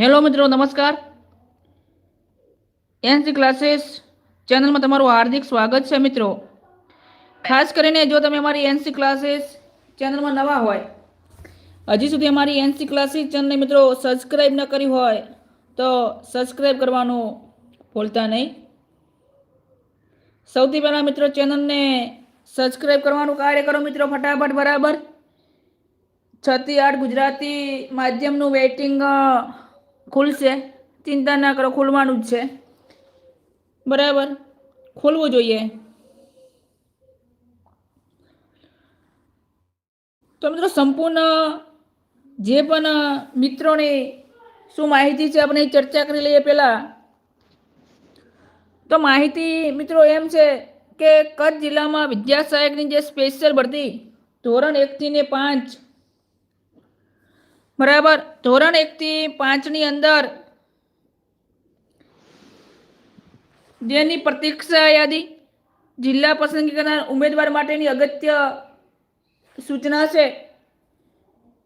Hello મિત્રો, નમસ્કાર. NC classes ચેનલમાં તમારું હાર્દિક સ્વાગત છે મિત્રો. ખાસ કરીને જો તમે અમારી એનસી ક્લાસીસ ચેનલમાં નવા હોય, હજી સુધી અમારી એનસી ક્લાસીસ ચેનલને મિત્રો સબસ્ક્રાઈબ ન કરી હોય, તો સબસ્ક્રાઈબ કરવાનું ભૂલતા નહીં. સૌથી પહેલાં મિત્રો ચેનલને સબસ્ક્રાઈબ કરવાનું કાર્ય કરો મિત્રો ફટાફટ, બરાબર? છ થી આઠ ગુજરાતી માધ્યમનું વેઇટિંગ ખુલશે. ચિંતા ના કરો, ખોલવાનું જ છે. બરાબર? ખોલવું જોઈએ. તો મિત્રો સંપૂર્ણ જે પણ મિત્રોની શું માહિતી છે, આપણે ચર્ચા કરી લઈએ પહેલાં. તો માહિતી મિત્રો એમ છે કે કચ્છ જિલ્લામાં વિદ્યા સહાયકની જે સ્પેશિયલ ભરતી ધોરણ એકથી ને પાંચ બરાબર? ધોરણ એકથી પાંચની અંદર જેની પ્રતીક્ષા યાદી જિલ્લા પસંદગી કરનાર ઉમેદવાર માટેની અગત્ય સૂચના છે,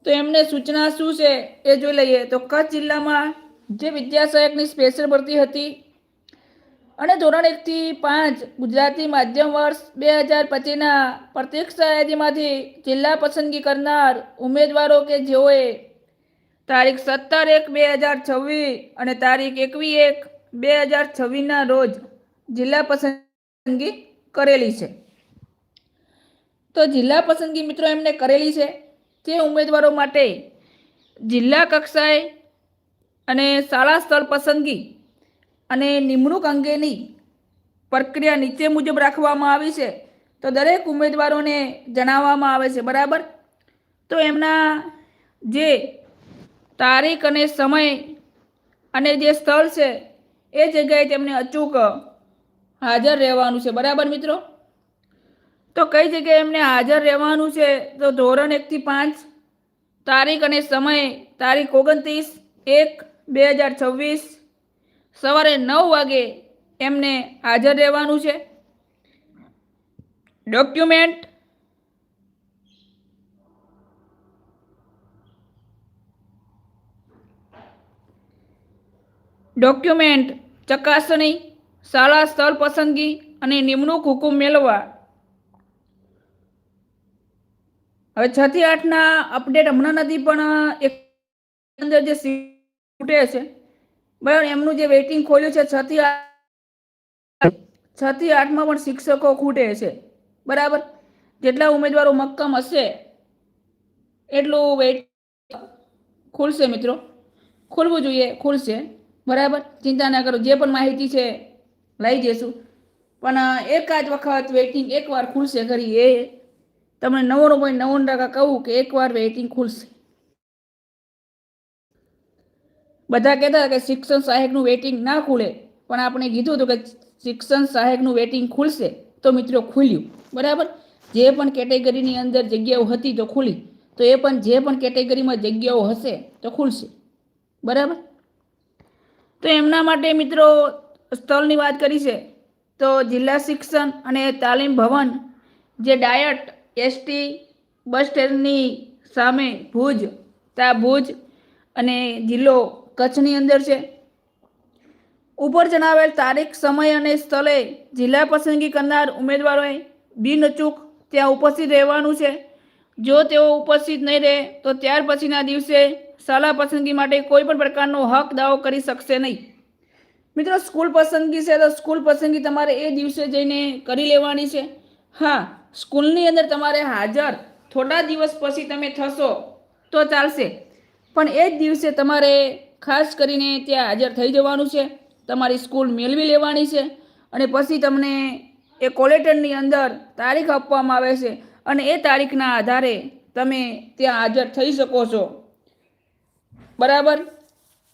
તો એમને સૂચના શું છે એ જોઈ લઈએ. તો કચ્છ જિલ્લામાં જે વિદ્યાસહાયકની સ્પેશિયલ ભરતી હતી અને ધોરણ એકથી પાંચ ગુજરાતી માધ્યમ વર્ષ બે હજાર પચીસના પ્રતીક્ષા યાદીમાંથી જિલ્લા પસંદગી કરનાર ઉમેદવારો કે જેઓએ તારીખ સત્તર એક બે હજાર છવ્વીસ અને તારીખ એકવીસ એક બે હજાર છવ્વીસના રોજ જિલ્લા પસંદગી કરેલી છે. તો જિલ્લા પસંદગી મિત્રો એમને કરેલી છે. તે ઉમેદવારો માટે જિલ્લા કક્ષાએ અને શાળા સ્થળ પસંદગી અને નિમણૂક અંગેની પ્રક્રિયા નીચે મુજબ રાખવામાં આવી છે. તો દરેક ઉમેદવારોને જણાવવામાં આવે છે. બરાબર? તો એમના જે તારીખ અને સમય અને જે સ્થળ છે, એ જગ્યાએ તેમને અચૂક હાજર રહેવાનું છે. બરાબર મિત્રો? તો કઈ જગ્યાએ એમને હાજર રહેવાનું છે? તો ધોરણ એકથી પાંચ, તારીખ અને સમય, તારીખ ઓગણત્રીસ, એક, બે હજાર છવ્વીસ, સવારે નવ વાગે એમને હાજર રહેવાનું છે. ડોક્યુમેન્ટ ડોક્યુમેન્ટ, ચકાસણી, શાળા સ્થળ પસંદગી અને નિમણૂક હુકુમ મેળવવા. હવે છ થી આઠના અપડેટ હમણાં નથી, પણ એક અંદર જે ફૂટે છે, બરાબર, એમનું જે વેઇટિંગ ખોલ્યું છે છ થી છ થી આઠમાં પણ શિક્ષકો ખૂટે છે, બરાબર? જેટલા ઉમેદવારો મક્કમ હશે, એટલું વેઇટ ખુલશે મિત્રો. ખુલવું જોઈએ, ખુલશે. બરાબર? ચિંતા ના કરો, જે પણ માહિતી છે લઈ જઈશું. પણ એકાદ વખત વેઇટિંગ એકવાર ખુલશે ખરી એ. તમને નવ્વાણું પોઈન્ટ નવ્વાણું ટકા કહું કે એકવાર વેઇટિંગ ખુલશે. બધા કહેતા કે શિક્ષણ સહાયકનું વેઇટિંગ ના ખુલે. પણ આપણે કીધું હતું કે શિક્ષણ સહાયકનું વેઇટિંગ ખુલશે તો મિત્રો ખુલ્યું. બરાબર? જે પણ કેટેગરીની અંદર જગ્યાઓ હતી તો ખુલી. તો એ પણ જે પણ કેટેગરીમાં જગ્યાઓ હશે તો ખુલશે. બરાબર? તો એમના માટે મિત્રો સ્થળની વાત કરી છે. તો જિલ્લા શિક્ષણ અને તાલીમ ભવન જે ડાયટ એસટી બસ સ્ટેન્ડની સામે ભુજ, તા ભુજ અને જિલ્લો કચ્છની અંદર છે. ઉપર જણાવેલ તારીખ, સમય અને સ્થળે જિલ્લા પસંદગી કરનાર ઉમેદવારોએ બિનઅચૂક ત્યાં ઉપસ્થિત રહેવાનું છે. જો તેઓ ઉપસ્થિત નહીં રહે, તો ત્યાર પછીના દિવસે શાળા પસંદગી માટે કોઈ પણ પ્રકારનો હક દાવો કરી શકશે નહીં. મિત્રો, સ્કૂલ પસંદગી છે તો સ્કૂલ પસંદગી તમારે એ દિવસે જઈને કરી લેવાની છે. હા, સ્કૂલની અંદર તમારે હાજર થોડા દિવસ પછી તમે થશો તો ચાલશે. પણ એ જ દિવસે તમારે ખાસ કરીને ત્યાં હાજર થઈ જવાનું છે. તમારી સ્કૂલ મેળવી લેવાની છે અને પછી તમને એ કોલેટરની અંદર તારીખ આપવામાં આવે છે. અને એ તારીખના આધારે તમે ત્યાં હાજર થઈ શકો છો. બરાબર?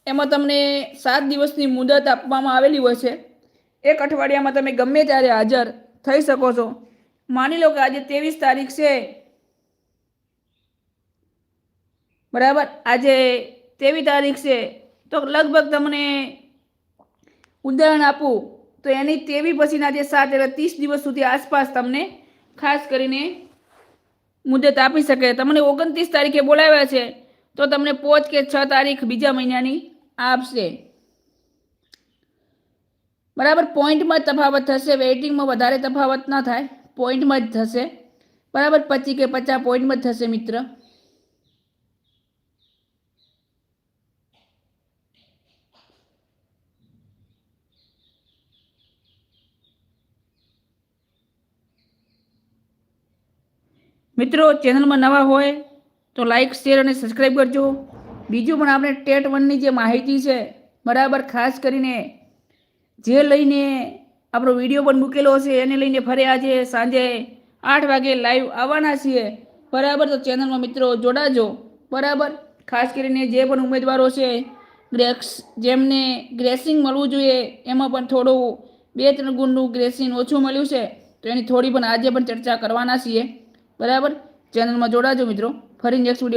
એમાં તમને સાત દિવસની મુદત આપવામાં આવેલી હોય છે. એક અઠવાડિયામાં તમે ગમે ત્યારે હાજર થઈ શકો છો. માની લો કે આજે ત્રેવીસ તારીખ છે. બરાબર? આજે ત્રેવીસ તારીખ છે. તો લગભગ તમને ઉદાહરણ આપું, તો એની તેવી પછીના જે સાત એટલે ત્રીસ દિવસ સુધી આસપાસ તમને ખાસ કરીને મુદત આપી શકે. તમને ઓગણત્રીસ તારીખે બોલાવ્યા છે, તો તમને પોચ કે છ તારીખ બીજા મહિનાની આપશે. બરાબર, પોઈન્ટમાં જ તફાવત થશે, વેઇટિંગમાં વધારે તફાવત ના થાય, પોઈન્ટમાં જ થશે. બરાબર પચી કે પચાસ પોઈન્ટમાં જ થશે મિત્ર. મિત્રો ચેનલમાં નવા હોય તો લાઈક શેર અને સબસ્ક્રાઈબ કરજો. બીજું પણ આપણે ટેટ વનની જે માહિતી છે, બરાબર ખાસ કરીને જે લઈને આપણો વીડિયો પણ મૂકેલો છે, એને લઈને ફરે આજે સાંજે આઠ વાગે લાઈવ આવવાના છીએ. બરાબર, તો ચેનલમાં મિત્રો જોડાજો. બરાબર, ખાસ કરીને જે પણ ઉમેદવારો છે ગ્રેક્સ જેમને ગ્રેસિંગ મળવું જોઈએ, એમાં પણ થોડું બે ત્રણ ગુણનું ગ્રેસિંગ ઓછું મળ્યું છે, તો એની થોડી પણ આજે પણ ચર્ચા કરવાના છીએ. બરાબર? ચેનલમાં જોડાજો મિત્રો. ફરી નેક્સ્ટ વીડિયો